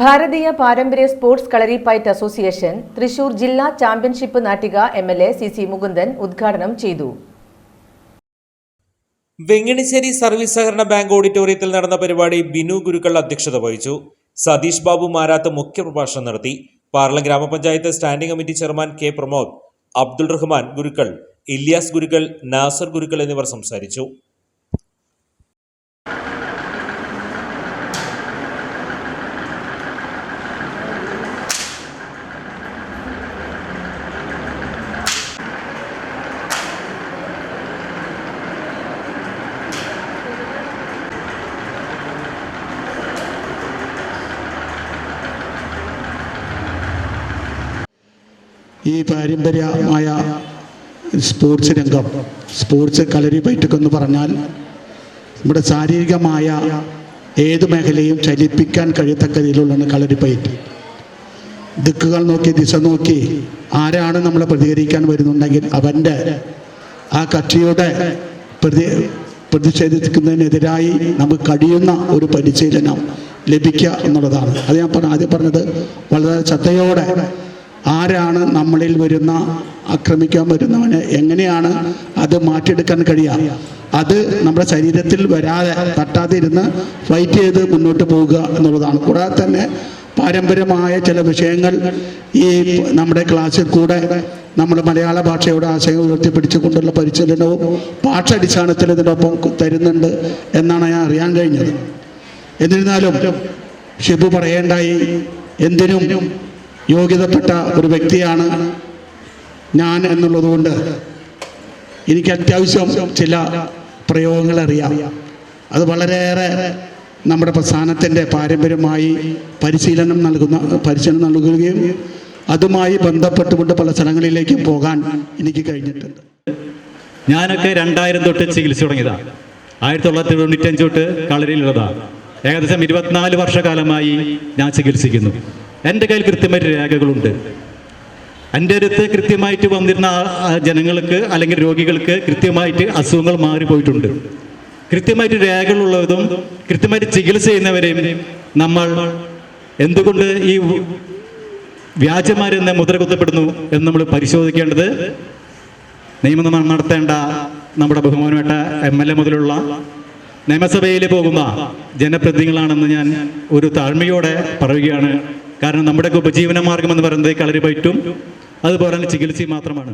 ഭാരതീയ പാരമ്പര്യ sports kalari fight association Thrissur ജില്ലാ championship Nattika M L A C C Mukundan ഉദ്ഘാടനം ചെയ്തു. Venganissery service സഹകരണ ബാങ്ക് ഓഡിറ്റോറിയത്തിൽ നടന്ന പരിപാടി ബിനു ഗുരുക്കൾ അധ്യക്ഷത വഹിച്ചു. സതീഷ് ബാബു മാരാത്ത് മുഖ്യപ്രഭാഷണം നടത്തി. പാർല ഗ്രാമപഞ്ചായത്ത് standing committee chairman K Pramod Abdul Rahman Gurukkal Ilyas Gurukkal Nasser Gurukkal എന്നിവർ സംസാരിച്ചു. ഈ പാരമ്പര്യമായ സ്പോർട്സ് രംഗം സ്പോർട്സ് കളരി ബൈറ്റക് എന്ന് പറഞ്ഞാൽ നമ്മുടെ ശാരീരികമായ ഏത് മേഖലയും ചലിപ്പിക്കാൻ കഴിയത്തക്ക രീതിയിലുള്ളതാണ് കളരി പയറ്റ് ദിക്കുകൾ നോക്കി ദിശ നോക്കി ആരാണ് നമ്മളെ പ്രതികരിക്കാൻ വരുന്നുണ്ടെങ്കിൽ അവന്റെ ആ കക്ഷിയുടെ പ്രതി പ്രതിഷേധിക്കുന്നതിനെതിരായി നമുക്ക് കഴിയുന്ന ഒരു പരിശീലനം ലഭിക്കുക എന്നുള്ളതാണ്. അത് ഞാൻ പറഞ്ഞ ആദ്യം പറഞ്ഞത് വളരെ ശ്രദ്ധയോടെ ആരാണ് നമ്മളിൽ വരുന്ന? ആക്രമിക്കാൻ വരുന്നവന് എങ്ങനെയാണ് അത് മാറ്റിയെടുക്കാൻ കഴിയുക? അത് നമ്മുടെ ശരീരത്തിൽ വരാതെ തട്ടാതെ ഇരുന്ന് ഫൈറ്റ് ചെയ്ത് മുന്നോട്ട് പോവുക എന്നുള്ളതാണ്. കൂടാതെ തന്നെ പാരമ്പര്യമായ ചില വിഷയങ്ങൾ ഈ നമ്മുടെ ക്ലാസ്സിൽ കൂടെ നമ്മൾ മലയാള ഭാഷയുടെ ആശയം ഉയർത്തിപ്പിടിച്ചുകൊണ്ടുള്ള പരിശീലനവും ഭാഷാടിസ്ഥാനത്തിൽ ഇതിനൊപ്പം തരുന്നുണ്ട് എന്നാണ് ഞാൻ അറിയാൻ കഴിഞ്ഞത്. എന്നിരുന്നാലും ഷിബു പറയേണ്ടായി എന്തിനും യോഗ്യതപ്പെട്ട ഒരു വ്യക്തിയാണ് ഞാൻ എന്നുള്ളതുകൊണ്ട് എനിക്ക് അത്യാവശ്യം ചില പ്രയോഗങ്ങൾ അറിയാം. അത് വളരെയേറെ നമ്മുടെ പ്രസ്ഥാനത്തിന്റെ പാരമ്പര്യമായി പരിശീലനം നൽകുന്ന പരിശീലനം നൽകുകയും അതുമായി ബന്ധപ്പെട്ടുകൊണ്ട് പല സ്ഥലങ്ങളിലേക്കും പോകാൻ എനിക്ക് കഴിഞ്ഞിട്ടുണ്ട്. ഞാനൊക്കെ രണ്ടായിരം തൊട്ട് ചികിത്സ തുടങ്ങിയതാണ് ആയിരത്തി തൊള്ളായിരത്തി തൊണ്ണൂറ്റഞ്ച് തൊട്ട് കളരിയിലുള്ളതാണ് ഏകദേശം ഇരുപത്തിനാല് വർഷക്കാലമായി ഞാൻ ചികിത്സിക്കുന്നു. എന്റെ കയ്യിൽ കൃത്യമായിട്ട് രേഖകളുണ്ട്. എന്റെ അടുത്ത് കൃത്യമായിട്ട് വന്നിരുന്ന ജനങ്ങൾക്ക് അല്ലെങ്കിൽ രോഗികൾക്ക് കൃത്യമായിട്ട് അസുഖങ്ങൾ മാറിപ്പോയിട്ടുണ്ട്. കൃത്യമായിട്ട് രേഖകളുള്ളതും കൃത്യമായിട്ട് ചികിത്സ ചെയ്യുന്നവരെയും നമ്മൾ എന്തുകൊണ്ട് ഈ വ്യാജന്മാരെന്ന് മുദ്ര കുത്തപ്പെടുന്നു എന്ന് നമ്മൾ പരിശോധിക്കേണ്ടത് നിയമനം നടത്തേണ്ട നമ്മുടെ ബഹുമാനപ്പെട്ട എം എൽ എ മുതലുള്ള നിയമസഭയിൽ പോകുന്ന ജനപ്രതിനിധികളാണെന്ന് ഞാൻ ഒരു താഴ്മയോടെ പറയുകയാണ്. കാരണം നമ്മുടെയൊക്കെ ഉപജീവന മാർഗം എന്ന് പറയുന്നത് കളരി പയറ്റും അതുപോലെ തന്നെ ചികിത്സയും മാത്രമാണ്.